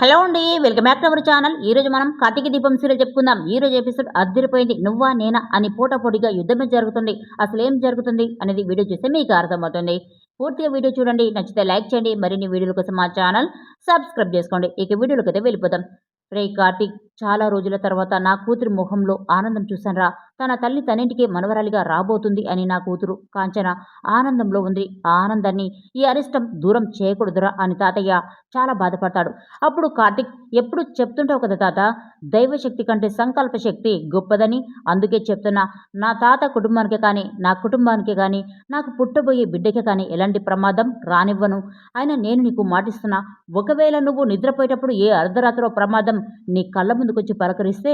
Hello అండి welcome back to our channel. ఈ రోజు మనం కార్తీక దీపం సీరియల్ చెప్పుకుందాం. ఈ రోజు ఎపిసోడ్ అద్దరిపోయింది. నువ్వా నేనా అని పోటాపోటీగా యుద్ధమే జరుగుతుంది. అసలు ఏం జరుగుతుంది అనేది వీడియో చూస్తే మీకు అర్థమవుతుంది. పూర్తిగా వీడియో చూడండి. నచ్చితే లైక్ చేయండి. మరిన్ని వీడియోల కోసం మా ఛానల్ సబ్స్క్రైబ్ చేసుకోండి. ఇక వీడియోలకైతే అయితే రే కార్తీక్ చాలా రోజుల తర్వాత నా కూతురి మొహంలో ఆనందం చూశానురా. తన తల్లి తనింటికే మనవరాలిగా రాబోతుంది అని నా కూతురు కాంచన ఆనందంలో ఉంది. ఆ ఆనందాన్ని ఈ అరిష్టం దూరం చేయకూడదురా అని తాతయ్య చాలా బాధపడతాడు. అప్పుడు కార్తిక్ ఎప్పుడు చెప్తుంటావు కదా తాత? దైవశక్తి కంటే సంకల్ప శక్తి గొప్పదని అందుకే చెప్తున్నా. నా తాత కుటుంబానికి కానీ నా కుటుంబానికి కానీ నాకు పుట్టబోయే బిడ్డకి కానీ ఎలాంటి ప్రమాదం రానివ్వను. అయినా నేను నీకు మాటిస్తున్నా. ఒకవేళ నువ్వు నిద్రపోయేటప్పుడు ఏ అర్ధరాత్రో ప్రమాదం నీ కళ్ళ ముందుకొచ్చి పలకరిస్తే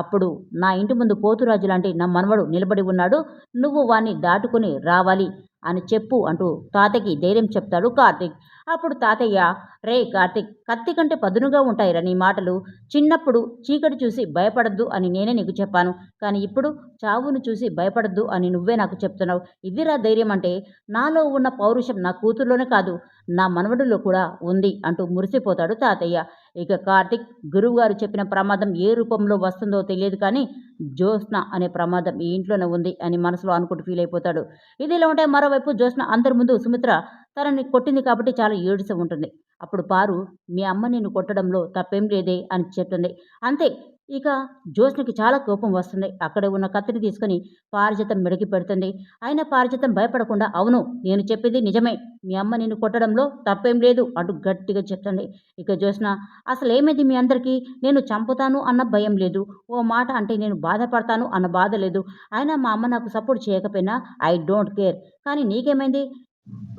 అప్పుడు నా ఇంటి ముందు పోతురాజు లాంటి నా మనవడు నిలబడి ఉన్నాడు. నువ్వు వాణ్ణి దాటుకుని రావాలి అని చెప్పు అంటూ తాతకి ధైర్యం చెప్తాడు కార్తీక్. అప్పుడు తాతయ్య రే కార్తీక్ కత్తి కంటే పదునుగా ఉంటాయిరా నీ మాటలు. చిన్నప్పుడు చీకటి చూసి భయపడద్దు అని నేనే నీకు చెప్పాను. కానీ ఇప్పుడు చావును చూసి భయపడద్దు అని నువ్వే నాకు చెప్తున్నావు. ఇదిరా ధైర్యం అంటే నాలో ఉన్న పౌరుషం నా కూతురులోనే కాదు నా మనవడిలో కూడా ఉంది అంటూ మురిసిపోతాడు తాతయ్య. ఇక కార్తిక్ గురువుగారు చెప్పిన ప్రమాదం ఏ రూపంలో వస్తుందో తెలియదు కానీ జ్యోత్స్న అనే ప్రమాదం ఈ ఇంట్లోనే ఉంది అని మనసులో అనుకుంటూ ఫీల్ అయిపోతాడు. ఇదిలా ఉంటే మరోవైపు జ్యోత్స్న అందరి ముందు సుమిత్ర తనని కొట్టింది కాబట్టి చాలా ఏడుస ఉంటుంది. అప్పుడు పారు మీ అమ్మ నిన్ను కొట్టడంలో తప్పేం లేదే అని చెప్తుంది. అంతే ఇక జ్యోత్స్నకి చాలా కోపం వస్తుంది. అక్కడే ఉన్న కత్తిని తీసుకొని పారిజాతం మెడికి పెడుతుంది. అయినా పారిజాతం భయపడకుండా అవును నేను చెప్పేది నిజమే. మీ అమ్మ నిన్ను కొట్టడంలో తప్పేం లేదు అంటూ గట్టిగా చెప్తుంది. ఇక జ్యోత్స్న అసలు ఏమైంది మీ అందరికీ? నేను చంపుతాను అన్న భయం లేదు. ఓ మాట అంటే నేను బాధపడతాను అన్న బాధ లేదు. అయినా మా అమ్మ నాకు సపోర్ట్ చేయకపోయినా ఐ డోంట్ కేర్. కానీ నీకేమైంది?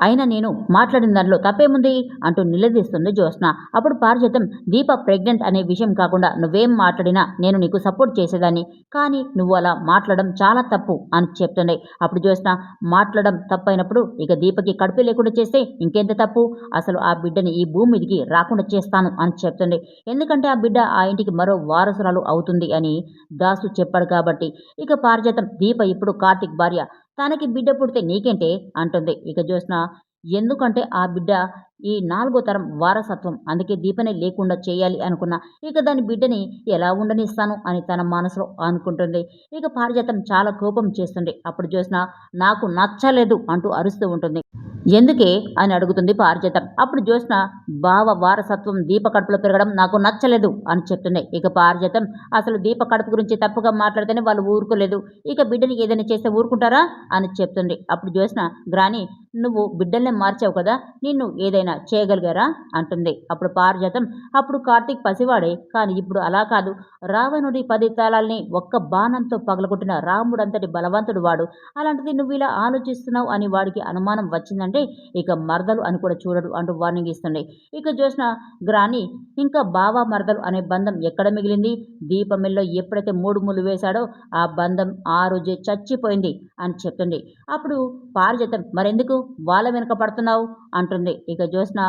అయినా నేను మాట్లాడిన దానిలో తప్పేముంది అంటూ నిలదీస్తుంది జ్యోత్స్న. అప్పుడు పారిజాతం దీప ప్రెగ్నెంట్ అనే విషయం కాకుండా నువ్వేం మాట్లాడినా నేను నీకు సపోర్ట్ చేసేదాన్ని. కానీ నువ్వు అలా మాట్లాడడం చాలా తప్పు అని చెప్తుంది అప్పుడు జ్యోత్స్న మాట్లాడడం తప్పైనప్పుడు ఇక దీపకి కడుపు లేకుండా చేస్తే ఇంకెంత తప్పు? అసలు ఆ బిడ్డని ఈ భూమి మీదకి రాకుండా చేస్తాను అని చెప్తుంది ఎందుకంటే ఆ బిడ్డ ఆ ఇంటికి మరో వారసురాలు అవుతుంది అని దాసు చెప్పాడు కాబట్టి. ఇక పారిజాతం దీప ఇప్పుడు కార్తిక్ భార్య తనకి బిడ్డ పుడితే నీకేంటే? అంటుంది. ఇక జ్యోత్స్న ఎందుకంటే ఆ బిడ్డ ఈ నాలుగో తరం వారసత్వం అందుకే దీపనే లేకుండా చేయాలి అనుకున్నా. ఇక దాని బిడ్డని ఎలా ఉండనిస్తాను అని తన మనసులో అనుకుంటుంది. ఇక పారిజాతం చాలా కోపం చేస్తుంది. అప్పుడు చూసిన నాకు నచ్చలేదు అంటూ అరుస్తూ ఉంటుంది. ఎందుకే? అని అడుగుతుంది పారిజాతం. అప్పుడు జ్యోత్స్న బావ వారసత్వం దీప కడుపులో పెరగడం నాకు నచ్చలేదు అని చెప్తుంది. ఇక పారిజాతం అసలు దీప కడుపు గురించి తప్పుగా మాట్లాడితేనే వాళ్ళు ఊరుకోలేదు. ఇక బిడ్డని ఏదైనా చేస్తే ఊరుకుంటారా? అని చెప్తుంది. అప్పుడు జ్యోత్స్న గ్రాని నువ్వు బిడ్డల్నే మార్చావు కదా నిన్ను ఏదైనా చేయగలిగారా? అంటుంది. అప్పుడు పారిజాతం అప్పుడు కార్తీక్ పసివాడే కానీ ఇప్పుడు అలా కాదు. రావణుడి పది తలాల్ని ఒక్క బాణంతో పగలగొట్టిన రాముడంతటి బలవంతుడు వాడు. అలాంటిది నువ్వు ఇలా ఆలోచిస్తున్నావు? అని వాడికి అనుమానం వచ్చిందంటే అంటే ఇక మరదలు అని కూడా చూడడు అంటూ వార్నింగ్ ఇస్తుంది ఇక చూసిన గ్రాని ఇంకా బావ మరదలు అనే బంధం ఎక్కడ మిగిలింది? దీపమిల్లో ఎప్పుడైతే మూడు ముళ్ళు వేశాడో ఆ బంధం ఆ రోజే చచ్చిపోయింది అని చెప్తుంది అప్పుడు పారిజాతం మరెందుకు? వాళ్ళ వెనుక పడుతున్నావు? అంటుంది ఇక జ్యోత్స్న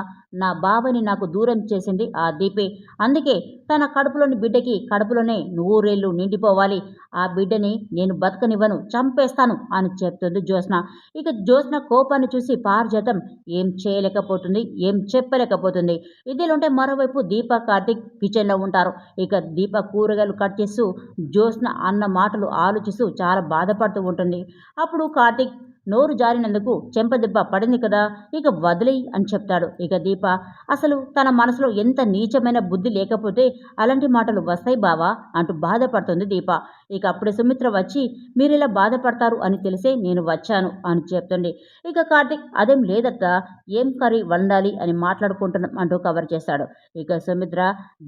నా బావని నాకు దూరం చేసింది ఆ దీపే. అందుకే తన కడుపులోని బిడ్డకి కడుపులోనే నూరేళ్ళు నిండిపోవాలి. ఆ బిడ్డని నేను బతకనివ్వను చంపేస్తాను అని చెప్తుంది జ్యోత్స్న. ఇక జ్యోత్స్న కోపాన్ని చూసి పారిజాతం ఏం చేయలేకపోతుంది ఏం చెప్పలేకపోతుంది. ఇదిలుంటే మరోవైపు దీప కార్తిక్ కిచెన్లో ఉంటారు. ఇక దీప కూరగాయలు కట్ చేస్తూ జ్యోత్స్న అన్న మాటలు ఆలోచిస్తూ చాలా బాధపడుతూ ఉంటుంది. అప్పుడు కార్తిక్ నోరు జారినందుకు చెంపదెబ్బ పడింది కదా ఇక వదిలేయి అని చెప్తాడు. ఇక దీప అసలు తన మనసులో ఎంత నీచమైన బుద్ధి లేకపోతే అలాంటి మాటలు వస్తాయి బావా అంటూ బాధపడుతుంది దీప. ఇక అప్పుడే సుమిత్ర వచ్చి మీరు ఇలా బాధపడతారు అని తెలిసే నేను వచ్చాను అని చెప్తుంది ఇక కార్తిక్ అదేం లేదట ఏం కర్రీ వండాలి అని మాట్లాడుకుంటున్నాం అంటూ కవర్ చేస్తాడు. ఇక సుమిత్ర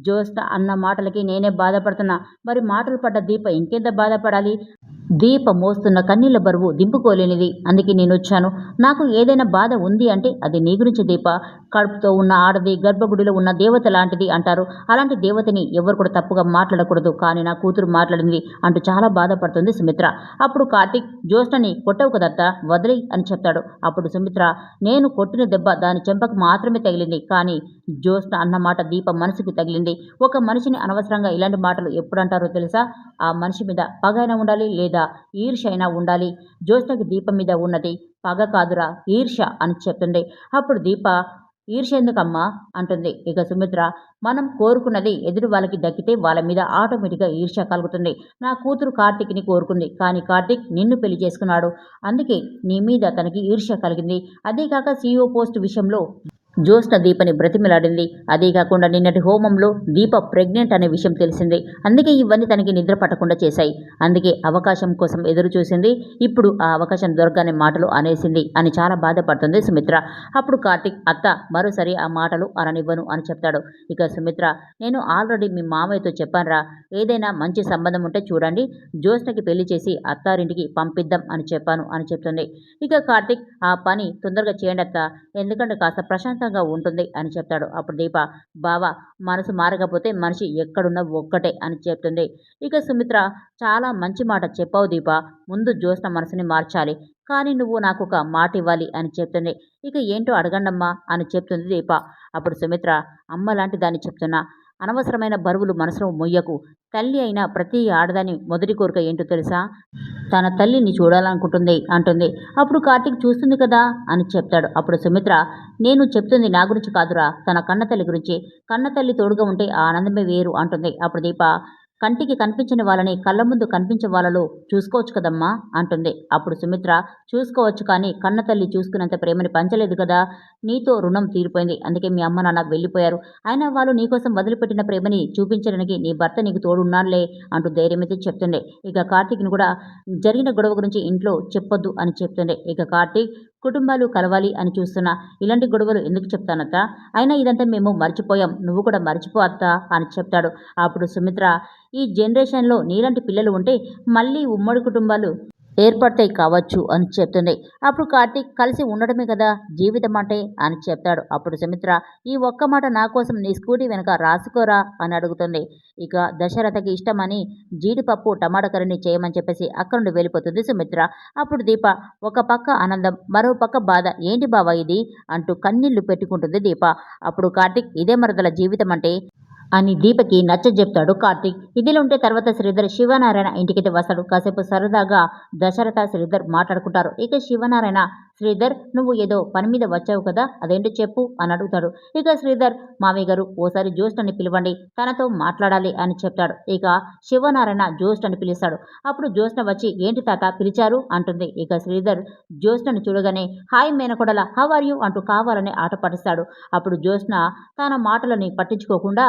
జ్యోత్స్న అన్న మాటలకి నేనే బాధపడుతున్నా. మరి మాటలు పడ్డ దీప ఇంకెంత బాధపడాలి? దీప మోస్తున్న కన్నీళ్ళ బరువు దింపుకోలేనిది. అందుకే నేను వచ్చాను. నాకు ఏదైనా బాధ ఉంది అంటే అది నీ గురించి దీప. కడుపుతో ఉన్న ఆడది గర్భగుడిలో ఉన్న దేవత లాంటిది అంటారు. అలాంటి దేవతని ఎవరు కూడా తప్పుగా మాట్లాడకూడదు. కానీ నా కూతురు మాట్లాడింది అంటూ చాలా బాధపడుతుంది సుమిత్ర. అప్పుడు కార్తీక్ జ్యోష్ణని కొట్టవు కదత్త వదిలి అని చెప్తాడు. అప్పుడు సుమిత్ర నేను కొట్టిన దెబ్బ దాని చెంపకు మాత్రమే తగిలింది కానీ జ్యోష్ణ అన్నమాట దీపం దీప మనసుకి తగిలింది. ఒక మనిషిని అనవసరంగా ఇలాంటి మాటలు ఎప్పుడు అంటారో తెలుసా? ఆ మనిషి మీద పగైనా ఉండాలి లేదా ఈర్ష అయినా ఉండాలి. జ్యోష్ణకి దీపం మీద ఉన్నది పగ కాదురా ఈర్ష అని చెప్తుంది అప్పుడు దీప ఈర్ష్యందుకమ్మా అంటుంది. ఇక సుమిత్ర మనం కోరుకున్నది ఎదురు వాళ్ళకి దక్కితే వాళ్ళ మీద ఆటోమేటిక్గా ఈర్ష్య కలుగుతుంది. నా కూతురు కార్తీక్ని కోరుకుంది. కానీ కార్తీక్ నిన్ను పెళ్ళి చేసుకున్నాడు. అందుకే నీ మీద తనకి ఈర్ష్య కలిగింది. అదే కాక సీఈఓ పోస్ట్ విషయంలో జ్యోత్స్న దీపని బ్రతిమిలాడింది. అదే కాకుండా నిన్నటి హోమంలో దీప ప్రెగ్నెంట్ అనే విషయం తెలిసింది. అందుకే ఇవన్నీ తనకి నిద్ర పట్టకుండా చేశాయి. అందుకే అవకాశం కోసం ఎదురు చూసింది. ఇప్పుడు ఆ అవకాశం దొరకని మాటలు అనేసింది అని చాలా బాధపడుతుంది సుమిత్ర. అప్పుడు కార్తిక్ అత్త మరోసారి ఆ మాటలు అననివ్వను అని చెప్తాడు. ఇక సుమిత్ర నేను ఆల్రెడీ మీ మామయ్యతో చెప్పానురా. ఏదైనా మంచి సంబంధం ఉంటే చూడండి. జ్యోత్స్నకి పెళ్ళి చేసి అత్తారింటికి పంపిద్దాం అని చెప్పాను అని చెప్తుంది. ఇక కార్తిక్ ఆ పని తొందరగా చేయండి అత్త ఎందుకంటే కాస్త ప్రశాంతంగా ఉంటుంది అని చెప్తాడు. అప్పుడు దీప బావా మనసు మారకపోతే మనిషి ఎక్కడున్నా ఒక్కటే అని చెప్తుంది. ఇక సుమిత్ర చాలా మంచి మాట చెప్పావు దీప. ముందు జ్యోత్స్న మనసుని మార్చాలి. కానీ నువ్వు నాకు ఒక మాట ఇవ్వాలి అని చెప్తుంది. ఇక ఏంటో అడగండమ్మా అని చెప్తుంది దీప. అప్పుడు సుమిత్ర అమ్మ లాంటి దాన్ని చెప్తున్నా. అనవసరమైన బరువులు మనసులో మొయ్యకు. తల్లి అయిన ప్రతి ఆడదాని మొదటి కోరిక ఏంటో తెలుసా? తన తల్లిని చూడాలనుకుంటుంది అంటుంది. అప్పుడు కార్తీక్ చూస్తుంది కదా అని చెప్తాడు. అప్పుడు సుమిత్ర నేను చెప్తుంది నా గురించి కాదురా. తన కన్న తల్లి గురించి. కన్న తల్లి తోడుగా ఉంటే ఆ ఆనందమే వేరు అంటుంది. అప్పుడు దీప కంటికి కనిపించని వాళ్ళని కళ్ళ ముందు కనిపించే వాళ్ళలో చూసుకోవచ్చు కదమ్మా అంటుంది. అప్పుడు సుమిత్ర చూసుకోవచ్చు కానీ కన్న తల్లి చూసుకున్నంత ప్రేమని పంచలేదు కదా నీతో రుణం తీరిపోయింది అందుకే మీ అమ్మ నాన్న వెళ్ళిపోయారు. అయినా వాళ్ళు నీకోసం వదిలిపెట్టిన ప్రేమని చూపించడానికి నీ భర్త నీకు తోడున్నానులే అంటూ ధైర్యమైతే చెప్తుండే. ఇక కార్తీక్ని కూడా జరిగిన గొడవ గురించి ఇంట్లో చెప్పొద్దు అని చెప్తుండే. ఇక కార్తీక్ కుటుంబాలు కలవాలి అని చూస్తున్నా ఇలాంటి గొడవలు ఎందుకు చెప్తానత్త? అయినా ఇదంతా మేము మర్చిపోయాం. నువ్వు కూడా మర్చిపో అత్త అని చెప్తాడు. అప్పుడు సుమిత్ర ఈ జనరేషన్లో నీలాంటి పిల్లలు ఉంటే మళ్ళీ ఉమ్మడి కుటుంబాలు ఏర్పడతాయి కావచ్చు అని చెప్తుంది. అప్పుడు కార్తీక్ కలిసి ఉండడమే కదా జీవితం అంటే అని చెప్తాడు. అప్పుడు సుమిత్ర ఈ ఒక్క మాట నా కోసం నీ స్కూటీ వెనక రాసుకోరా అని అడుగుతుంది. ఇక దశరథకి ఇష్టమని జీడిపప్పు టమాటా కర్రీని చేయమని చెప్పేసి అక్కడ నుండి వెళ్ళిపోతుంది సుమిత్ర. అప్పుడు దీప ఒక పక్క ఆనందం మరో పక్క బాధ. ఏంటి బావా ఇది? అంటూ కన్నీళ్ళు పెట్టుకుంటుంది దీప. అప్పుడు కార్తీక్ ఇదే మరదల జీవితం అంటే అని దీపకి నచ్చ చెప్తాడు కార్తీక్. ఇదిలో ఉంటే తర్వాత శ్రీధర్ శివనారాయణ ఇంటికైతే వస్తాడు. కాసేపు సరదాగా దశరథ శ్రీధర్ మాట్లాడుకుంటారు. ఇక శివనారాయణ శ్రీధర్ నువ్వు ఏదో పని మీద వచ్చావు కదా అదేంటో చెప్పు అని అడుగుతాడు. ఇక శ్రీధర్ మామయ్య గారు ఓసారి జ్యోష్ఠని పిలవండి తనతో మాట్లాడాలి అని చెప్తాడు. ఇక శివనారాయణ జ్యోష్ఠని పిలుస్తాడు. అప్పుడు జ్యోష్ణ వచ్చి ఏంటి తాత పిలిచారు? అంటుంది. ఇక శ్రీధర్ జ్యోష్ణను చూడగానే హాయ్ మేనకొడల హవ్ ఆర్ యూ? అంటూ కావాలని ఆట పడిస్తాడు అప్పుడు జ్యోష్ణ తన మాటలని పట్టించుకోకుండా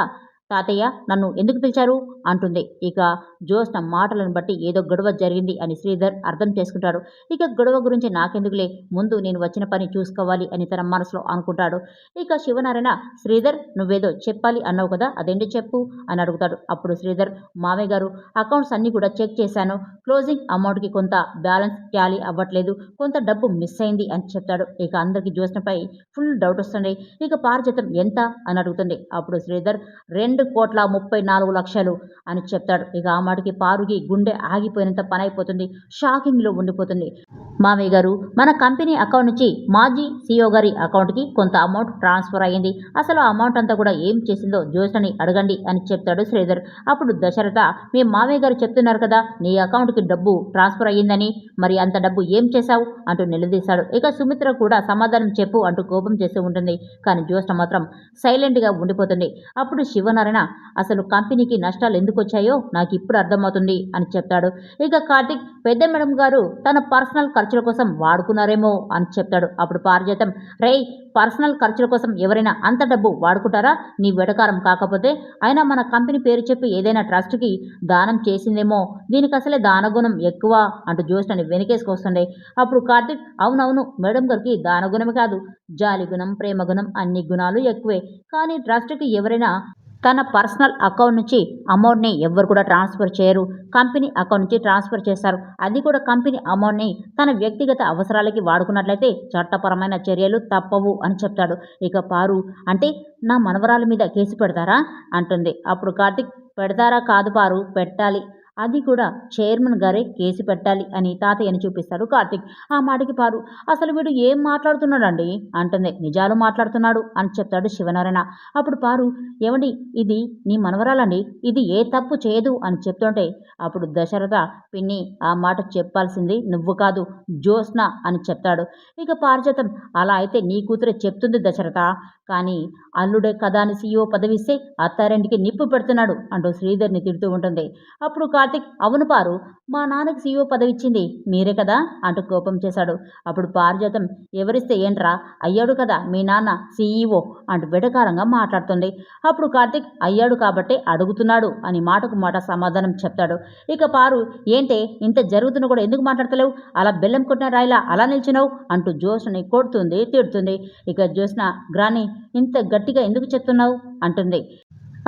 తాతయ్య నన్ను ఎందుకు పిలిచారు? అంటుంది. ఇక జోష్న మాటలను బట్టి ఏదో గొడవ జరిగింది అని శ్రీధర్ అర్థం చేసుకుంటాడు. ఇక గొడవ గురించి నాకెందుకులే? ముందు నేను వచ్చిన పని చూసుకోవాలి అని తన మనసులో అనుకుంటాడు. ఇక శివనారాయణ శ్రీధర్ నువ్వేదో చెప్పాలి అన్నావు కదా అదేంటి చెప్పు? అని అడుగుతాడు. అప్పుడు శ్రీధర్ మామయ్య గారు అకౌంట్స్ అన్నీ కూడా చెక్ చేశాను. క్లోజింగ్ అమౌంట్కి కొంత బ్యాలెన్స్ ట్యాలీ అవ్వట్లేదు. కొంత డబ్బు మిస్ అయింది అని చెప్తాడు. ఇక అందరికీ జ్యోత్స్నపై ఫుల్ డౌట్ వస్తుంది. ఇక పారిజాతం ఎంత? అని అడుగుతుంది. అప్పుడు శ్రీధర్ రెండు రెండు కోట్ల ముప్పై నాలుగు లక్షలు అని చెప్తాడు. ఇక ఆ మాటకి పారుకి గుండె ఆగిపోయినంత పని అయిపోతుంది. షాకింగ్లో ఉండిపోతుంది. మామయ్య గారు మన కంపెనీ అకౌంట్ నుంచి మాజీ సీఓ గారి అకౌంట్కి కొంత అమౌంట్ ట్రాన్స్ఫర్ అయ్యింది. అసలు అమౌంట్ అంతా కూడా ఏం చేసిందో జ్యోత్స్నని అడగండి అని చెప్తాడు శ్రీధర్. అప్పుడు దశరథ మీ మామయ్య గారు చెప్తున్నారు కదా నీ అకౌంట్కి డబ్బు ట్రాన్స్ఫర్ అయ్యిందని. మరి అంత డబ్బు ఏం చేశావు? అంటూ నిలదీశాడు. ఇక సుమిత్ర కూడా సమాధానం చెప్పు అంటూ కోపం చేస్తూ ఉంటుంది. కానీ జ్యోత్స్న మాత్రం సైలెంట్గా ఉండిపోతుంది. అప్పుడు శివనారాయణ అసలు కంపెనీకి నష్టాలు ఎందుకు వచ్చాయో నాకు ఇప్పుడు అర్థమవుతుంది అని చెప్తాడు. ఇక కార్తిక్ పెద్ద మేడం గారు తన పర్సనల్ ఖర్చుల కోసం వాడుకున్నారేమో అని చెప్తాడు. అప్పుడు పారిజాతం రేయ్ పర్సనల్ ఖర్చుల కోసం ఎవరైనా అంత డబ్బు వాడుకుంటారా? నీ వెడకారం కాకపోతే అయినా మన కంపెనీ పేరు చెప్పి ఏదైనా ట్రస్ట్కి దానం చేసిందేమో దీనికి అసలే దానగుణం ఎక్కువ అంటూ జ్యోష్ణని వెనకేసుకొస్తుండే. అప్పుడు కార్తిక్ అవునవును మేడం గారికి దానగుణమే కాదు జాలి గుణం ప్రేమ గుణం అన్ని గుణాలు ఎక్కువే. కానీ ట్రస్ట్కి ఎవరైనా తన పర్సనల్ అకౌంట్ నుంచి అమౌంట్ని ఎవ్వరు కూడా ట్రాన్స్ఫర్ చేయరు. కంపెనీ అకౌంట్ నుంచి ట్రాన్స్ఫర్ చేస్తారు. అది కూడా కంపెనీ అమౌంట్ని తన వ్యక్తిగత అవసరాలకి వాడుకున్నట్లయితే చట్టపరమైన చర్యలు తప్పవు అని చెప్తాడు. ఇక పారు అంటే నా మనవరాల మీద కేసు పెడతారా? అంటుంది. అప్పుడు కార్తిక్ పెడతారా కాదు పారు పెట్టాలి. అది కూడా చైర్మన్ గారే కేసు పెట్టాలి అని తాతయ్యని చూపిస్తాడు కార్తిక్. ఆ మాటకి పారు. అసలు వీడు ఏం మాట్లాడుతున్నాడండి? అంటుంది. నిజాలు మాట్లాడుతున్నాడు అని చెప్తాడు శివనారాయణ. అప్పుడు పారు ఏమండి ఇది నీ మనవరాలండి. ఇది ఏ తప్పు చేయదు అని చెప్తుంటే అప్పుడు దశరథ పిన్ని ఆ మాట చెప్పాల్సింది నువ్వు కాదు జ్యోత్స్న అని చెప్తాడు. ఇక పారిజాతం అలా అయితే నీ కూతురే చెప్తుంది దశరథ. కానీ అల్లుడే కదా అని సీఈఓ పదవిస్తే అత్తారింటికి నిప్పు పెడుతున్నాడు అంటూ శ్రీధర్ని తిడుతూ ఉంటుంది. అప్పుడు కార్తిక్ కార్తిక్ అవును పారు మా నాన్నకి సీఈఓ పదవి ఇచ్చింది మీరే కదా? అంటూ కోపం చేశాడు. అప్పుడు పారిజాతం ఎవరిస్తే ఏంట్రా? అయ్యాడు కదా మీ నాన్న సీఈఓ అంటూ వెటకారంగా మాట్లాడుతుంది. అప్పుడు కార్తిక్ అయ్యాడు కాబట్టే అడుగుతున్నాడు అని మాటకు మాట సమాధానం చెప్తాడు. ఇక పారు ఏంటే ఇంత జరుగుతున్నా కూడా ఎందుకు మాట్లాడతలేవు? అలా బెల్లం కొట్టిన రాయిలా అలా నిల్చున్నావు? అంటూ జోష్ని కొడుతుంది తిడుతుంది. ఇక జోష్న గ్రాని ఇంత గట్టిగా ఎందుకు చెప్తున్నావు? అంటుంది.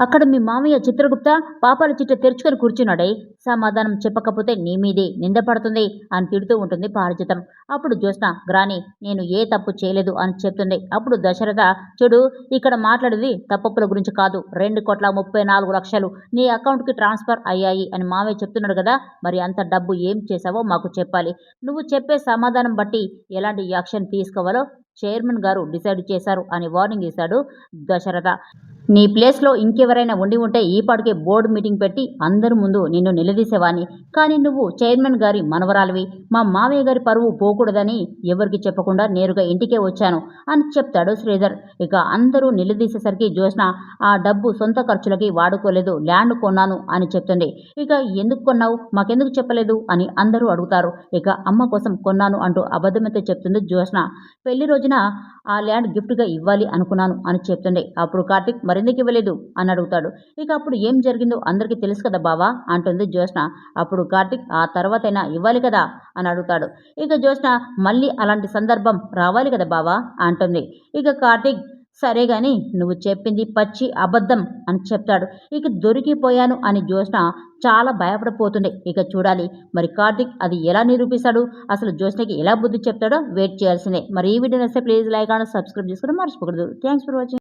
అక్కడ మీ మామయ్య చిత్రగుప్త పాపాల చిట్ట తెరుచుకొని కూర్చున్నాడే. సమాధానం చెప్పకపోతే నీ మీదే నిందపడుతుంది అని తిడుతూ ఉంటుంది పారిజితం. అప్పుడు జ్యోత్స్న గ్రాని నేను ఏ తప్పు చేయలేదు అని చెప్తుంది. అప్పుడు దశరథ చూడు ఇక్కడ మాట్లాడేది తప్పప్పుల గురించి కాదు. రెండు కోట్ల ముప్పై నాలుగు లక్షలు నీ అకౌంట్కి ట్రాన్స్ఫర్ అయ్యాయి అని మామయ్య చెప్తున్నాడు కదా మరి అంత డబ్బు ఏం చేసావో మాకు చెప్పాలి. నువ్వు చెప్పే సమాధానం బట్టి ఎలాంటి యాక్షన్ తీసుకోవాలో చైర్మన్ గారు డిసైడ్ చేశారు అని వార్నింగ్ ఇస్తాడు దశరథ. నీ ప్లేస్లో ఇంకెవరైనా ఉండి ఉంటే ఈ పాటికే బోర్డు మీటింగ్ పెట్టి అందరి ముందు నిన్ను నిలదీసేవాని కానీ నువ్వు చైర్మన్ గారి మనవరాలివి. మా మావయ్య గారి పరువు పోకూడదని ఎవరికి చెప్పకుండా నేరుగా ఇంటికే వచ్చాను అని చెప్తాడు శ్రీధర్. ఇక అందరూ నిలదీసేసరికి జోష్న ఆ డబ్బు సొంత ఖర్చులకి వాడుకోలేదు ల్యాండ్ కొన్నాను అని చెప్తుంది. ఇక ఎందుకు కొన్నావు? మాకెందుకు చెప్పలేదు? అని అందరూ అడుగుతారు. ఇక అమ్మ కోసం కొన్నాను అంటూ అబద్ధమైతే చెప్తుంది జోష్న పెళ్ళి రోజున ఆ ల్యాండ్ గిఫ్ట్గా ఇవ్వాలి అనుకున్నాను అని చెప్తుంది. అప్పుడు కార్తిక్ మరి మరెందుకు ఇవ్వలేదు అని అడుగుతాడు. ఇక అప్పుడు ఏం జరిగిందో అందరికీ తెలుసు కదా బావా అంటుంది జ్యోత్స్న. అప్పుడు కార్తిక్ ఆ తర్వాతైనా ఇవ్వాలి కదా అని అడుగుతాడు. ఇక జ్యోత్స్న మళ్ళీ అలాంటి సందర్భం రావాలి కదా బావా అంటుంది. ఇక కార్తిక్ సరే గాని నువ్వు చెప్పింది పచ్చి అబద్ధం అని చెప్తాడు. ఇక దొరికిపోయాను అని జ్యోత్స్న చాలా భయపడిపోతుంది ఇక చూడాలి మరి కార్తిక్ అది ఎలా నిరూపిస్తాడు? అసలు జ్యోత్స్నకి ఎలా బుద్ధి చెప్తాడో వెయిట్ చేయాల్సిందే. మరి ఈ వీడియో నచ్చితే ప్లీజ్ లైక్ అండ్ సబ్స్క్రైబ్ చేసుకుని మర్చిపోకూడదు. Thanks for watching.